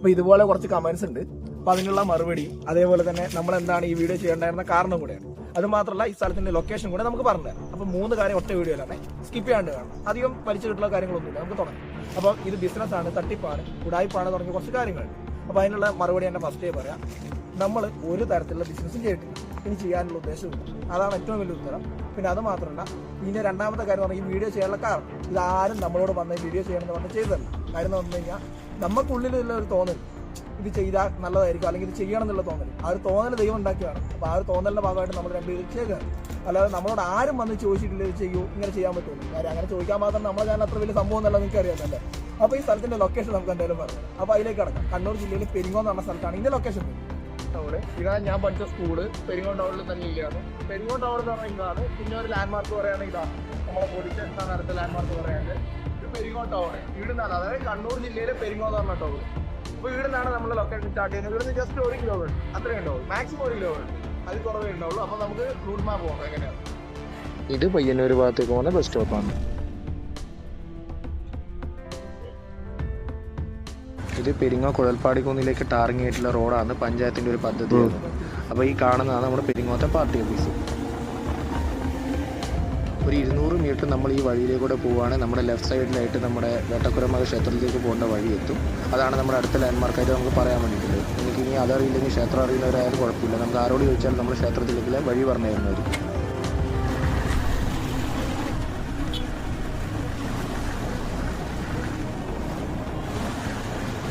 അപ്പോൾ ഇതുപോലെ കുറച്ച് കമന്റ്സ് ഉണ്ട്. അപ്പോൾ അതിനുള്ള മറുപടി അതേപോലെ തന്നെ നമ്മൾ എന്താണ് ഈ വീഡിയോ ചെയ്യേണ്ടായിരുന്ന കാരണം കൂടെയാണ്. അത് മാത്രമല്ല ഈ സ്ഥലത്തിന്റെ ലൊക്കേഷൻ കൂടെ നമുക്ക് പറഞ്ഞു തരാം. അപ്പോൾ മൂന്ന് കാര്യം ഒറ്റ വീഡിയോയിലാണ് സ്കിപ്പ് ചെയ്യാണ്ട് കാണണം അധികം പരിചയമായിട്ടുള്ള കാര്യങ്ങളൊന്നുമില്ല. നമുക്ക് തുടങ്ങാം. അപ്പോൾ ഇത് ബിസിനസ്സാണ് തട്ടിപ്പാണ് ഉടായ്പാണ് തുടങ്ങിയ കുറച്ച് കാര്യങ്ങളുണ്ട് അപ്പോൾ അതിനുള്ള മറുപടി എന്റെ ഫസ്റ്റേ പറയാം. നമ്മൾ ഒരു തരത്തിലുള്ള ബിസിനസ്സും ചെയ്തിട്ടില്ല. ഇനി ചെയ്യാനുള്ള ഉദ്ദേശമില്ല അതാണ് ഏറ്റവും വലിയ ഉത്തരം. പിന്നെ അത് മാത്രമല്ല ഇതിന്റെ രണ്ടാമത്തെ കാര്യം പറഞ്ഞാൽ ഈ വീഡിയോ ചെയ്യാനുള്ള കാരണം. ഇതാരും നമ്മളോട് വന്ന വീഡിയോ ചെയ്യണമെന്ന് പറഞ്ഞ് ചെയ്തതല്ല. കാര്യം എന്ന് പറഞ്ഞു കഴിഞ്ഞാൽ നമുക്കുള്ളിലുള്ള ഒരു തോന്നൽ. ഇത് ചെയ്താൽ നല്ലതായിരിക്കും. അല്ലെങ്കിൽ ഇത് ചെയ്യണം എന്നുള്ള തോന്നൽ. ആ ഒരു തോന്നൽ ദൈവം ഉണ്ടാക്കിയാണ് അപ്പോൾ ആ ഒരു തോന്നലിന്റെ ഭാഗമായിട്ട് നമ്മൾ രണ്ടുപേരും ചെയ്യുകയാണ് അല്ലാതെ നമ്മളോട് ആരും വന്ന് ചോദിച്ചിട്ടില്ല ചെയ്യൂ ഇങ്ങനെ ചെയ്യാൻ പറ്റുള്ളൂ കാര്യം അങ്ങനെ ചോദിക്കാൻ മാത്രം നമ്മളെ ഞാൻ അത്ര വലിയ സംഭവം എന്നല്ല നിങ്ങൾക്ക് അറിയാമല്ലേ അപ്പോൾ ഈ സ്ഥലത്തിന്റെ ലൊക്കേഷൻ നമുക്ക് എന്തായാലും പറഞ്ഞു അപ്പോൾ അതിലേക്ക് കടക്കാം. കണ്ണൂർ ജില്ലയിൽ പെരിങ്ങോ എന്ന് പറഞ്ഞ സ്ഥലത്താണ് ഇതിന്റെ ലൊക്കേഷൻ ഇതാ ഞാൻ പഠിച്ച സ്കൂൾ. പെരിങ്ങോ ടൗണിൽ തന്നെ ഇല്ലയാണ്. പെരിങ്ങോ ടൗൺ എന്ന് പറഞ്ഞാൽ ഇതാണ്. പിന്നെ ഒരു ലാൻഡ് മാർക്ക് പറയുകയാണെങ്കിൽ ഇതാണ്. നമ്മളെ പോലീസ് സ്ഥാനത്തെ ലാൻഡ് മാർക്ക് പറയാണ്ട് ഇത് പെരിങ്ങോം ടൗൺ ഇവിടുന്നാണ്. അതായത് കണ്ണൂർ ജില്ലയിലെ പെരിങ്ങോം എന്ന് പറഞ്ഞ ടൗൺ ഇവിടുന്നാണ് നമ്മൾ ലൊക്കേഷൻ സ്റ്റാർട്ട് ചെയ്യുന്നത്. ഇവിടുന്ന് ജസ്റ്റ് ഒരു കിലോമീറ്റർ അത്രേ ഉണ്ടാവും മാക്സിമം ഒരു കിലോമീറ്റർ അത് കുറവേ ഉണ്ടാവുള്ളൂ. അപ്പോൾ നമുക്ക് റൂട്ട് മാപ്പ് പോകാം എങ്ങനെയാണ് ഇത് പയ്യന്നൂർ ഭാഗത്തേക്ക് പോകുന്ന ബസ് സ്റ്റോപ്പാണ് ഇത് പെരിങ്ങോ കുഴൽപ്പാടി കുന്നിലേക്ക് ടാറിങ് ആയിട്ടുള്ള റോഡാണ് പഞ്ചായത്തിന്റെ ഒരു പദ്ധതി അപ്പോൾ ഈ കാണുന്നതാണ് നമ്മുടെ പെരിങ്ങോത്തെ പാർട്ടി ഓഫീസ് ഒരു ഇരുന്നൂറ് മീറ്റർ നമ്മൾ ഈ വഴിയിലേക്കൂടെ പോവുകയാണെങ്കിൽ നമ്മുടെ ലെഫ്റ്റ് സൈഡിലായിട്ട് നമ്മുടെ വേട്ടക്കുരമക ക്ഷേത്രത്തിലേക്ക് പോകേണ്ട വഴി എത്തും. അതാണ് നമ്മുടെ അടുത്ത ലാൻഡ്മാർക്കായിട്ട് നമുക്ക് പറയാൻ വേണ്ടിയിട്ടുള്ളത്. എനിക്ക് ഇനി അതറിയില്ലെങ്കിൽ ക്ഷേത്രം അറിയുന്നവരായാലും കുഴപ്പമില്ല. നമുക്ക് ആരോട് ചോദിച്ചാൽ നമ്മൾ ക്ഷേത്രത്തിലേക്ക് വഴി പറഞ്ഞു തരുന്നതായിരിക്കും.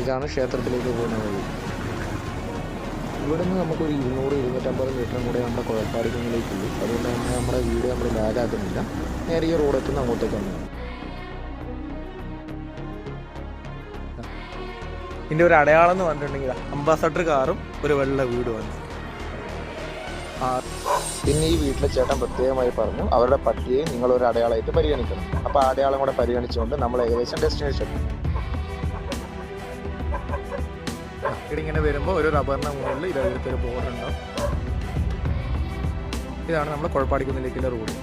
ഇതാണ് ക്ഷേത്രത്തിലേക്ക് പോകുന്ന വഴി. ഇവിടെ നിന്ന് നമുക്കൊരു ഇരുന്നൂറ് ഇരുന്നൂറ്റമ്പത് മീറ്ററും കൂടെ നമ്മുടെ കുഴപ്പാടിക്കുന്നിലേക്കുള്ളൂ അതുകൊണ്ട് തന്നെ നമ്മുടെ വീട് നമ്മൾ ലാഗാക്കുന്നില്ല നേരെ ഈ റോഡ് എത്തുന്ന അങ്ങോട്ടേക്ക് വന്നു. ഇതിന്റെ ഒരു അടയാളം എന്ന് പറഞ്ഞിട്ടുണ്ടെങ്കിൽ അംബാസഡർ കാറും ഒരു വെള്ള വീടും വന്നു പിന്നെ ഈ വീട്ടിലെ ചേട്ടൻ പ്രത്യേകമായി പറഞ്ഞു അവരുടെ പട്ടിയെ നിങ്ങൾ ഒരു അടയാളമായിട്ട് പരിഗണിക്കണം. അപ്പോൾ അടയാളം കൂടെ പരിഗണിച്ചുകൊണ്ട് നമ്മൾ ഏകദേശം ഡെസ്റ്റിനേഷൻ ഇങ്ങനെ വരുമ്പോൾ ഒരു റബ്ബറിന്റെ മുകളിൽ ഇതെടുത്തൊരു ബോർഡ് ഉണ്ടാവും ഇതാണ് നമ്മൾ കുഴപ്പാടിക്കുന്നിലേക്കുള്ള റോഡ്.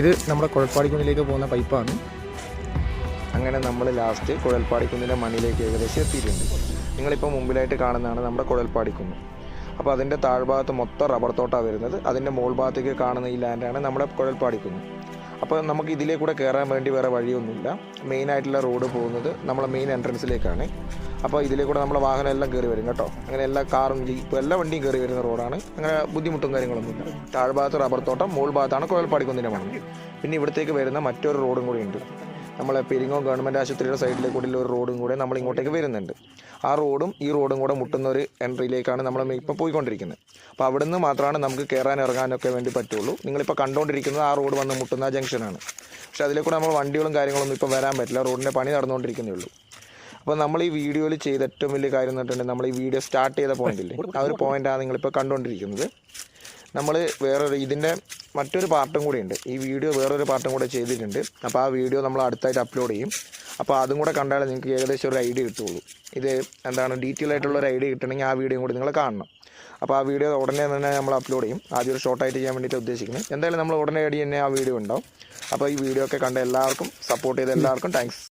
ഇത് നമ്മുടെ കുഴപ്പാടിക്കുന്നിലേക്ക് പോകുന്ന പൈപ്പാണ്. അങ്ങനെ നമ്മൾ ലാസ്റ്റ് കുഴൽപ്പാടിക്കുന്നിന്റെ മണ്ണിലേക്ക് ഏകദേശം എത്തിയിട്ടുണ്ട്. നിങ്ങളിപ്പോൾ മുമ്പിലായിട്ട് കാണുന്നതാണ് നമ്മുടെ കുഴൽപ്പാടിക്കുന്ന്. അപ്പോൾ അതിന്റെ താഴ്ഭാഗത്ത് മൊത്തം റബ്ബർ തോട്ടാണ് വരുന്നത്. അതിന്റെ മുകൾ ഭാഗത്തേക്ക് കാണുന്ന ഈ ലാൻഡാണ് നമ്മുടെ കുഴൽപ്പാടിക്കുന്ന്. അപ്പോൾ നമുക്ക് ഇതിലേ കൂടെ കയറാൻ വേണ്ടി വേറെ വഴിയൊന്നുമില്ല. മെയിൻ ആയിട്ടുള്ള റോഡ് പോകുന്നത് നമ്മളെ മെയിൻ എൻട്രൻസിലേക്കാണ് അപ്പോൾ ഇതിലേ കൂടെ നമ്മളെ വാഹനം എല്ലാം കയറി വരും കേട്ടോ. അങ്ങനെ എല്ലാ കാറും ജീപ്പും എല്ലാ വണ്ടിയും കയറി വരുന്ന റോഡാണ് അങ്ങനെ ബുദ്ധിമുട്ടും കാര്യങ്ങളൊന്നുമില്ല. താഴ്ഭാഗത്ത് റബ്ബർ തോട്ടം മുകൾ ഭാഗത്താണ് കുഴൽപ്പാടിക്കുന്നിന്റെ മണം. പിന്നെ ഇവിടത്തേക്ക് വരുന്ന മറ്റൊരു റോഡും കൂടി ഉണ്ട്. നമ്മളെ പെരിങ്ങോ ഗവൺമെന്റ് ആശുപത്രിയുടെ സൈഡിലെ കൂടി ഒരു റോഡും കൂടെ നമ്മൾ ഇങ്ങോട്ടേക്ക് വരുന്നുണ്ട്. ആ റോഡും ഈ റോഡും കൂടെ മുട്ടുന്ന ഒരു എൻട്രിയിലേക്കാണ് നമ്മൾ ഇപ്പോൾ പോയിക്കൊണ്ടിരിക്കുന്നത്. അപ്പോൾ അവിടുന്ന് മാത്രമാണ് നമുക്ക് കയറാൻ ഇറങ്ങാനൊക്കെ വേണ്ടി പറ്റുള്ളൂ. നിങ്ങളിപ്പോൾ കണ്ടുകൊണ്ടിരിക്കുന്നത് ആ റോഡ് വന്ന് മുട്ടുന്ന ആ ജംഗ്ഷനാണ്. പക്ഷേ അതിലെ കൂടെ നമ്മൾ വണ്ടികളും കാര്യങ്ങളൊന്നും ഇപ്പോൾ വരാൻ പറ്റില്ല. റോഡിന്റെ പണി നടന്നുകൊണ്ടിരിക്കുന്നേ ഉള്ളൂ. അപ്പോൾ നമ്മൾ ഈ വീഡിയോയിൽ ചെയ്ത ഏറ്റവും വലിയ കാര്യം എന്ന് പറഞ്ഞിട്ടുണ്ടെങ്കിൽ നമ്മൾ ഈ വീഡിയോ സ്റ്റാർട്ട് ചെയ്ത പോയിന്റില്ലേ ആ ഒരു പോയിന്റാണ് നിങ്ങളിപ്പോൾ കണ്ടുകൊണ്ടിരിക്കുന്നത് നമ്മൾ വേറൊരു ഇതിന്റെ മറ്റൊരു പാർട്ടും കൂടി ഉണ്ട് ഈ വീഡിയോ വേറൊരു പാർട്ടും കൂടെ ചെയ്തിട്ടുണ്ട്. അപ്പോൾ ആ വീഡിയോ നമ്മൾ അടുത്തായിട്ട് അപ്ലോഡ് ചെയ്യും. അപ്പോൾ അതും കൂടെ കണ്ടാലേ നിങ്ങൾക്ക് ഏകദേശം ഒരു ഐഡിയ കിട്ടുള്ളൂ. ഇത് എന്താണ് ഡീറ്റെയിൽ ആയിട്ടുള്ള ഒരു ഐഡിയ കിട്ടണമെങ്കിൽ ആ വീഡിയോ കൂടി നിങ്ങൾ കാണണം. അപ്പോൾ ആ വീഡിയോ ഉടനെ തന്നെ നമ്മൾ അപ്ലോഡ് ചെയ്യും. ആദ്യം ഒരു ഷോർട്ടായിട്ട് ചെയ്യാൻ വേണ്ടിയിട്ട് ഉദ്ദേശിക്കുന്നത്. എന്തായാലും നമ്മൾ ഉടനെ അടി തന്നെ ആ വീഡിയോ ഉണ്ടാവും. അപ്പോൾ ഈ വീഡിയോ ഒക്കെ കണ്ട എല്ലാവർക്കും സപ്പോർട്ട് ചെയ്ത എല്ലാവർക്കും താങ്ക്സ്